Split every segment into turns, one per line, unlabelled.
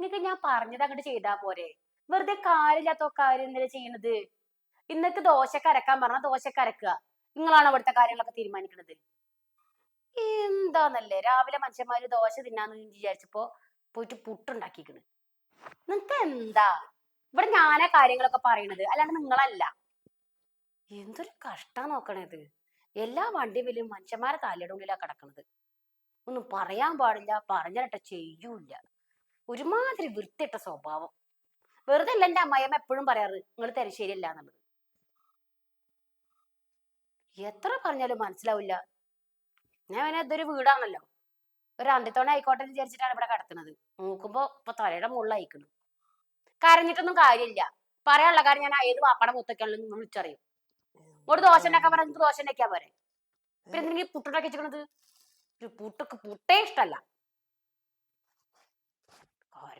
നിനക്ക് ഞാൻ പറഞ്ഞത് അങ്ങോട്ട് ചെയ്താ പോരെ. വെറുതെ കാര്യമില്ലാത്ത കാര്യം എന്തിനാ ചെയ്യണത്? ഇന്നക്ക് ദോശക്ക് അരക്കാൻ പറഞ്ഞാൽ ദോശക്ക് കരക്കുക. നിങ്ങളാണ് അവിടുത്തെ കാര്യങ്ങളൊക്കെ തീരുമാനിക്കുന്നത് എന്താന്നല്ലേ? രാവിലെ മനുഷ്യന്മാര് ദോശ തിന്നാന്ന് വിചാരിച്ചപ്പോ പോയിട്ട് പുട്ടുണ്ടാക്കിക്കണ്. നിങ്ങക്ക് എന്താ? ഇവിടെ ഞാനാ കാര്യങ്ങളൊക്കെ പറയണത്. അല്ലാണ്ട് നിങ്ങളല്ല. എന്തൊരു കഷ്ടാ നോക്കണത്. എല്ലാ വണ്ടിയിലും വലിയ മനുഷ്യന്മാരെ തലയുടെ ഉള്ളിലാ കിടക്കണത്. ഒന്നും പറയാൻ പാടില്ല. പറഞ്ഞിട്ട് ചെയ്യൂല ഒരുമാതിരി വൃത്തിയിട്ട സ്വഭാവം. വെറുതെ അല്ല എന്റെ അമ്മയമ്മ എപ്പോഴും പറയാറ് നിങ്ങൾ തരശ്ശേരിയല്ല എന്നുള്ളത്. എത്ര പറഞ്ഞാലും മനസ്സിലാവില്ല. ഞാൻ പിന്നെ ഇതൊരു വീടാണല്ലോ. ഒരു അണ്ടിത്തോണ ആയിക്കോട്ടെ എന്ന് വിചാരിച്ചിട്ടാണ് ഇവിടെ കിടക്കുന്നത്. നോക്കുമ്പോ ഇപ്പൊ തലയുടെ മുകളിൽ മുകളിലായിക്കണ് കരഞ്ഞിട്ടൊന്നും കാര്യമില്ല. പറയാനുള്ള കാര്യം ഞാൻ ഏത് വാപ്പയുടെ മുത്തൊക്കെയാണെന്ന് വിളിച്ചറിയും. ഒരു ദോശ ഉണ്ടാക്കാൻ പറഞ്ഞ ദോശ ഉണ്ടാക്കിയാ പോരെ. പിന്നെ പുട്ടുണ്ടാക്കി വെച്ചിരിക്കണത്? ഒരു പുട്ടൊക്കെ പുട്ടേ ഇഷ്ടല്ല.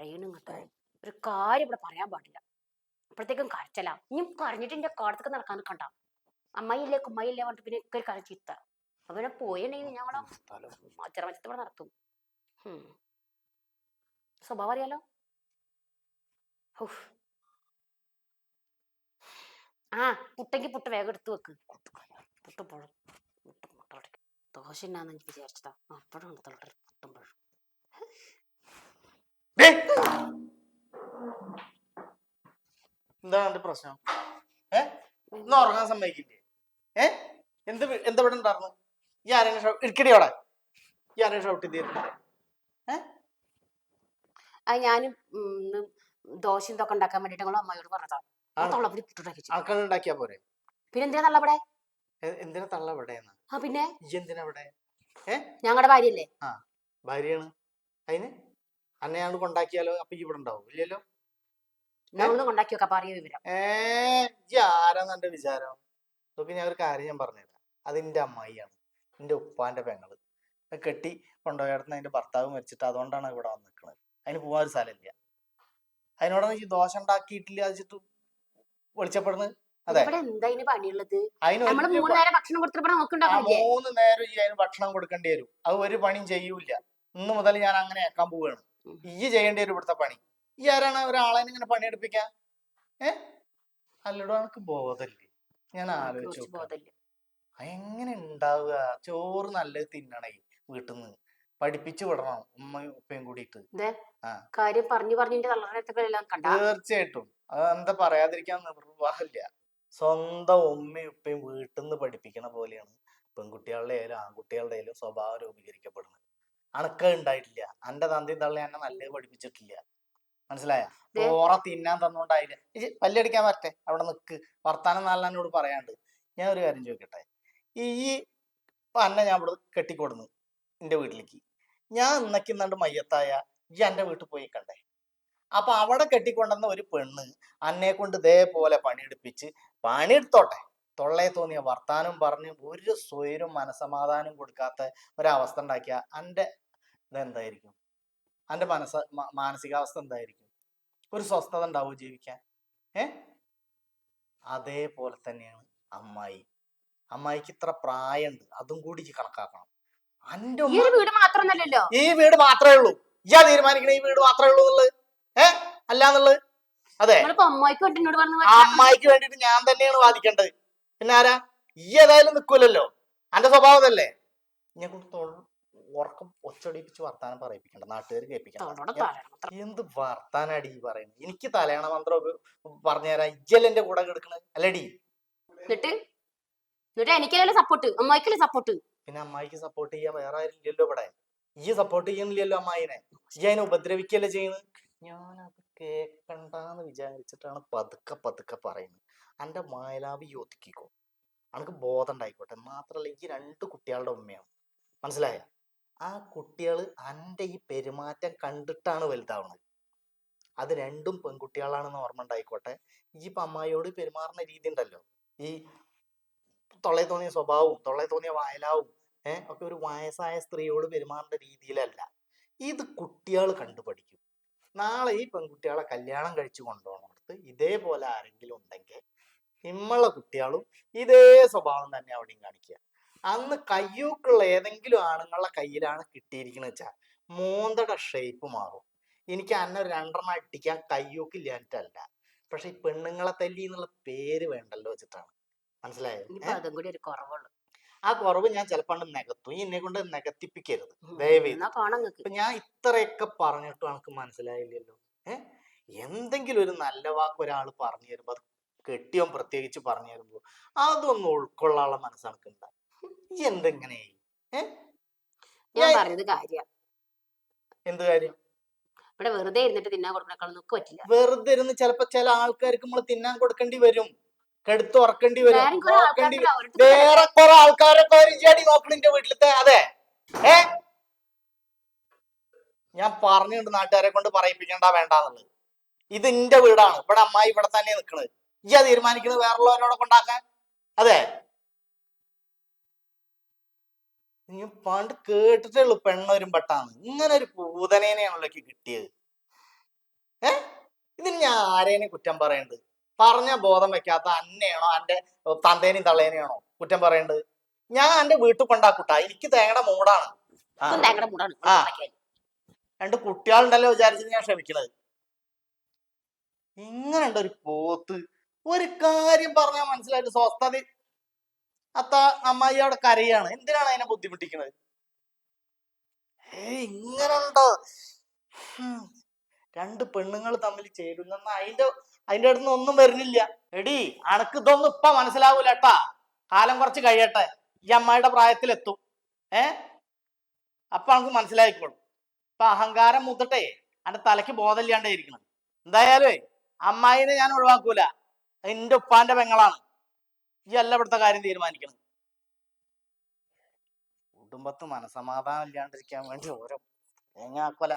കരയണു കേട്ടോ ഒരു കാര്യം ഇവിടെ പറയാൻ പാടില്ല. അപ്പോഴത്തേക്കും കരച്ചല. ഇനി കരഞ്ഞിട്ട് എന്റെ കാടത്തൊക്കെ നടക്കാൻ നിൽക്കണ്ട അമ്മയില്ലേ കുമ്മയില്ലേ പറഞ്ഞിട്ട് പിന്നെ ഒക്കെ ഒരു കര ചീത്ത. അവനെ പോയിട്ടുണ്ടെങ്കിൽ ഞങ്ങളെ മച്ചറമച്ചത്ത് ഇവിടെ നടത്തും. സ്വഭാവം അറിയാലോ? ആ പുട്ടെങ്കിൽ പുട്ട് വേഗം എടുത്തു വെക്ക്. പുട്ട് പഴം ദോശ ഇല്ലാന്ന് എനിക്ക് വിചാരിച്ചതാ. അപ്പോഴാണ് തളട്ടൽ പുട്ടും പഴം.
എന്താണ് എന്റെ പ്രശ്നം? ഏ? ഇന്ന് ഉറങ്ങാൻ സമ്മതിക്കില്ലേ? ഏ? എന്ത് എന്ത് ഇവിടെ ഉണ്ടായിരുന്നു? ഈ ആരെങ്കിലും ഇടുക്കിടി ഇരിക്കടി അവിടെ. ഈ ആരെങ്കിലും ഷൗട്ട് ചെയ്തിരുന്നു?
അത് ഞാനും ദോശ ഇതൊക്കെ ഉണ്ടാക്കാൻ വേണ്ടിട്ട് ഞങ്ങൾ അമ്മയോട് പറഞ്ഞതാണ്.
ആൾക്കാർ ഉണ്ടാക്കിയാ പോരെ?
പിന്നെ എന്തിനാ തള്ളവിടെ ആ പിന്നെ?
എന്തിനാ ഇവിടെ?
ഞങ്ങളുടെ ഭാര്യയല്ലേ?
ഭാര്യയാണ്. അതിന് അന്നയാണ്ട് കൊണ്ടാക്കിയാലോ? അപ്പൊ ഇവിടെ ഉണ്ടാവും ഇല്ലല്ലോ
കൊണ്ടാക്കി വിവരം.
ഏ ആരാന്ന് എന്റെ വിചാരം? നോക്കി ഞാൻ ഒരു കാര്യം ഞാൻ പറഞ്ഞുതരാം അത് എന്റെ അമ്മായിയാണ്. എന്റെ ഉപ്പാന്റെ പെങ്ങൾ. കെട്ടി കൊണ്ടുപോയടത്തുനിന്ന് അതിന്റെ ഭർത്താവ് മരിച്ചിട്ട് അതുകൊണ്ടാണ് ഇവിടെ വന്ന് നിൽക്കുന്നത് അതിന് പോവാൻ ഒരു സ്ഥലമില്ല അതിനോടാണ് ഈ ദോശ ഉണ്ടാക്കിയിട്ടില്ല വെച്ചിട്ട് വെളിച്ചപ്പെടുന്നത്? അതെ.
മൂന്ന് നേരം
ഈ അതിന് ഭക്ഷണം കൊടുക്കേണ്ടി വരും. അത് ഒരു പണിയും ചെയ്യൂല ഇന്ന് മുതൽ ഞാൻ അങ്ങനെ ആക്കാൻ പോവുകയാണ്. ഈ ചെയ്യേണ്ടി വരും ഇവിടുത്തെ പണി. ഈ ആരാണ് ഒരാളെ ഇങ്ങനെ പണിയെടുപ്പിക്കാൻ ഏ? അല്ലടോ എനിക്ക് ബോധമില്ലേ ഞാൻ ആലോചിച്ചു എങ്ങനെ ഉണ്ടാവുക ചോറ് നല്ലത് തിന്നണേ വീട്ടിൽ നിന്ന് പഠിപ്പിച്ചു വിടണം ഉമ്മയും ഉപ്പയും കൂടിയിട്ട്.
കാര്യം പറഞ്ഞു പറഞ്ഞിട്ട്
തീർച്ചയായിട്ടും. അത് എന്താ പറയാതിരിക്കാൻ നിർവാഹമില്ല. സ്വന്തം ഉമ്മയും ഉപ്പയും വീട്ടിൽ നിന്ന് പഠിപ്പിക്കണ പോലെയാണ് പെൺകുട്ടികളുടെ ആയാലും ആൺകുട്ടികളുടെ ആയാലും സ്വഭാവം രൂപീകരിക്കപ്പെടുന്നത്. അണക്ക ഉണ്ടായിട്ടില്ല. എന്റെ തന്തി തള്ളി എന്നെ നല്ലത് പഠിപ്പിച്ചിട്ടില്ല. മനസ്സിലായ. ഓറ തിന്നാൻ തന്നോണ്ടായില്ല. പല്ലടിക്കാൻ വരട്ടെ? അവിടെ നിക്ക്. വർത്താനം നാലെന്നോട് പറയാണ്ട്. ഞാൻ ഒരു കാര്യം ചോദിക്കട്ടെ? ഈ ഇപ്പൊ അന്നെ ഞാൻ ഇവിടെ കെട്ടിക്കൊടുന്നു. എന്റെ വീട്ടിലേക്ക്. ഞാൻ ഇന്നക്കിന്നണ്ട് മയ്യത്തായ ഈ എന്റെ വീട്ടിൽ പോയി കണ്ടേ അപ്പൊ അവിടെ കെട്ടിക്കൊണ്ടുവന്ന ഒരു പെണ്ണ് അന്നെ കൊണ്ട് ഇതേപോലെ പണിയെടുപ്പിച്ച് പണിയെടുത്തോട്ടെ? തൊള്ളയെ തോന്നിയ വർത്താനം പറഞ്ഞ് ഒരു സ്വയരും മനസമാധാനം കൊടുക്കാത്ത ഒരവസ്ഥ ഉണ്ടാക്കിയ എന്റെ ഇതെന്തായിരിക്കും? എന്റെ മനസ്സ മാനസികാവസ്ഥ എന്തായിരിക്കും? ഒരു സ്വസ്ഥത ഉണ്ടാവും ജീവിക്കാൻ? ഏ? അതേപോലെ തന്നെയാണ് അമ്മായി. അമ്മായിക്ക് ഇത്ര പ്രായമുണ്ട്. അതും കൂടി കണക്കാക്കണം. അന്റെ
ഈ വീട് മാത്രമൊന്നല്ലല്ലോ
ഈ വീട് മാത്രമേ ഉള്ളൂ. ഇയാ തീരുമാനിക്കണ ഈ വീട് മാത്രമേ ഉള്ളൂ എന്നുള്ളത്. ഏ? അല്ലാന്നുള്ളത്. അതെ.
അമ്മായിക്ക്
വേണ്ടിട്ട് ഞാൻ തന്നെയാണ് വാദിക്കേണ്ടത്. പിന്നെ ആരാ? ഈ ഏതായാലും നിൽക്കൂലല്ലോ അന്റെ സ്വഭാവം അല്ലേ ഞാൻ കൊണ്ട് തൊഴ- ഉറക്കം ഒച്ചടിപ്പിച്ച് വർത്താനം പറയിപ്പിക്കണ്ട. നാട്ടുകാർ
തലയണം.
എന്ത് വർത്താനാടി ഈ പറയുന്നത് എനിക്ക് തലയണ മന്ത്രം പറഞ്ഞുതരാ ഇജ്ജല്ല എന്റെ കൂടെ കിടക്കണത് അല്ലടി.
എന്നിട്ട്? എന്നിട്ട് എനിക്കല്ലേ സപ്പോർട്ട് അമ്മായിക്കല്ലേ സപ്പോർട്ട്
പിന്നെ അമ്മായിക്ക് സപ്പോർട്ട് ചെയ്യാൻ വേറെ ആരും ഇല്ലല്ലോ ഇവിടെ. ഈ സപ്പോർട്ട് ചെയ്യുന്നില്ലല്ലോ അമ്മായിനെ. ഈ അതിനെ ഉപദ്രവിക്കല്ലേ ചെയ്യുന്നത് ഞാനത് കേക്കണ്ടെന്ന് വിചാരിച്ചിട്ടാണ് പതുക്കെ പതുക്കെ പറയുന്നത്. എന്റെ മായലാവി ഒതുക്കിക്കോ അനക്ക് ബോധം ഉണ്ടായിക്കോട്ടെ മാത്രല്ല ഈ രണ്ട് കുട്ടികളുടെ ഉമ്മയാണ്. മനസ്സിലായ? ആ കുട്ടികൾ എന്റെ ഈ പെരുമാറ്റം കണ്ടിട്ടാണ് വലുതാവുന്നത് അത് രണ്ടും പെൺകുട്ടികളാണെന്ന് ഓർമ്മ ഉണ്ടായിക്കോട്ടെ ഈ അമ്മായിയോട് പെരുമാറുന്ന രീതി ഉണ്ടല്ലോ ഈ തൊള്ളയെ തോന്നിയ സ്വഭാവവും തൊള്ളയെ തോന്നിയ വായലാവും ഏഹ് ഒക്കെ ഒരു വയസ്സായ സ്ത്രീയോട് പെരുമാറേണ്ട രീതിയിലല്ല. ഇത് കുട്ടികൾ കണ്ടുപഠിക്കും. നാളെ ഈ പെൺകുട്ടികളെ കല്യാണം കഴിച്ചു കൊണ്ടുപോകണത്ത് ഇതേപോലെ ആരെങ്കിലും ഉണ്ടെങ്കിൽ ഇമ്മള കുട്ടികളും ഇതേ സ്വഭാവം തന്നെ അവിടെയും കാണിക്കുക അന്ന് കയ്യൂക്കുള്ള ഏതെങ്കിലും ആണുങ്ങളുടെ കയ്യിലാണ് കിട്ടിയിരിക്കുന്നത് വെച്ചാൽ മോന്തയുടെ ഷേപ്പ് മാറും. എനിക്ക് അന്നെ രണ്ടെണ്ണം അടിക്കാൻ കയ്യോക്കില്ലാഞ്ഞിട്ടല്ല. പക്ഷെ ഈ പെണ്ണുങ്ങളെ തല്ലി എന്നുള്ള പേര് വേണ്ടല്ലോ വെച്ചിട്ടാണ്. മനസ്സിലായോ? ആ കുറവ് ഞാൻ ചിലപ്പോ നികത്തും. ഈ എന്നെ കൊണ്ട് നികത്തിപ്പിക്കരുത്. ദയവ് ഞാൻ ഇത്രയൊക്കെ പറഞ്ഞിട്ടും എനിക്ക് മനസ്സിലായില്ലല്ലോ. ഏഹ് എന്തെങ്കിലും ഒരു നല്ല വാക്ക് ഒരാൾ പറഞ്ഞു തരുമ്പോ അത് കെട്ടിയോൻ പ്രത്യേകിച്ച് പറഞ്ഞു തരുമ്പോ അതൊന്നും ഉൾക്കൊള്ളാനുള്ള മനസ്സ് എനിക്കുണ്ടാ എന്തെങ്ങനെ
ഞാൻ
ഞാൻ-
പറഞ്ഞത് കാര്യം.
എന്ത് കാര്യം?
ഇവിടെ വെറുതെ ഇരുന്നിട്ട് തിന്നാൻ കൊടുക്കണേക്കാളും പറ്റില്ല.
വെറുതെ ഇരുന്ന് ചിലപ്പോ ചില ആൾക്കാർക്ക് നമ്മൾ തിന്നാൻ കൊടുക്കേണ്ടി വരും. കെടുത്ത് ഉറക്കേണ്ടി വരും.
വേറെ കുറെ
വേറെ ആൾക്കാരൊക്കെ ഒരു ചെടി നോക്കണിന്റെ വീട്ടിലത്തെ. അതെ. ഏ? ഞാൻ പറഞ്ഞിട്ടുണ്ട് നാട്ടുകാരെ കൊണ്ട് പറയിപ്പിക്കണ്ട വേണ്ടാന്നുള്ളത്. ഇത് എന്റെ വീടാണ്. ഇവിടെ അമ്മായി ഇവിടെ തന്നെ നിൽക്കണത് ഈ തീരുമാനിക്കുന്നത് വേറുള്ളവരോടെ കൊണ്ടാക്കാൻ അതെ. നീ പണ്ട് കേട്ടിട്ടേ ഉള്ളു പെണ്ണൊരും പെട്ടാന്ന്. ഇങ്ങനെ ഒരു പൂതനേനെയാണല്ലോ കിട്ടിയത്. ഏ? ഇതിന് ഞാൻ ആരേനെ കുറ്റം പറയണ്ട്? പറഞ്ഞ ബോധം വെക്കാത്ത അന്നെയാണോ എന്റെ തന്തേനെയും തള്ളേനെയാണോ കുറ്റം പറയേണ്ടത് ഞാൻ എന്റെ വീട്ടിൽ കൊണ്ടാക്കൂട്ടാ. എനിക്ക് തേങ്ങയുടെ മൂടാണ്. ആ. രണ്ട് കുട്ടികളുണ്ടല്ലോ വിചാരിച്ചത് ഞാൻ ക്ഷമിക്കണത്. ഇങ്ങനെയുണ്ട് ഒരു പോത്ത്. ഒരു കാര്യം പറഞ്ഞാൽ മനസ്സിലായിട്ട് സ്വസ്ഥത. അത്ത അമ്മായി അവിടെ കരയാണ്. എന്തിനാണ് അതിനെ ബുദ്ധിമുട്ടിക്കുന്നത്? ഏ ഇങ്ങനുണ്ടോ? ഹും. രണ്ട് പെണ്ണുങ്ങൾ തമ്മിൽ ചേരുന്നെന്ന് അതിന്റെ അതിന്റെ അടുത്ത് ഒന്നും വരുന്നില്ല. എടി അനക്ക് ഇതൊന്നും ഇപ്പൊ മനസ്സിലാവൂല കേട്ടാ കാലം കുറച്ച് കഴിയട്ടെ. ഈ അമ്മായിയുടെ പ്രായത്തിലെത്തും. ഏ? അപ്പൊ നമുക്ക് മനസ്സിലായിക്കോളും. ഇപ്പൊ അഹങ്കാരം മുത്തട്ടെ. അന്റെ തലയ്ക്ക് ബോധമില്ലാണ്ടേ ഇരിക്കണം എന്തായാലും അമ്മായിനെ ഞാൻ ഒഴിവാക്കൂല. എന്റെ ഉപ്പാന്റെ പെങ്ങളാണ്. ഈ അല്ല ഇവിടുത്തെ കാര്യം തീരുമാനിക്കണം കുടുംബത്ത് മനസമാധാനം ഇല്ലാണ്ടിരിക്കാൻ വേണ്ടി ഓരോ തേങ്ങാക്കൊല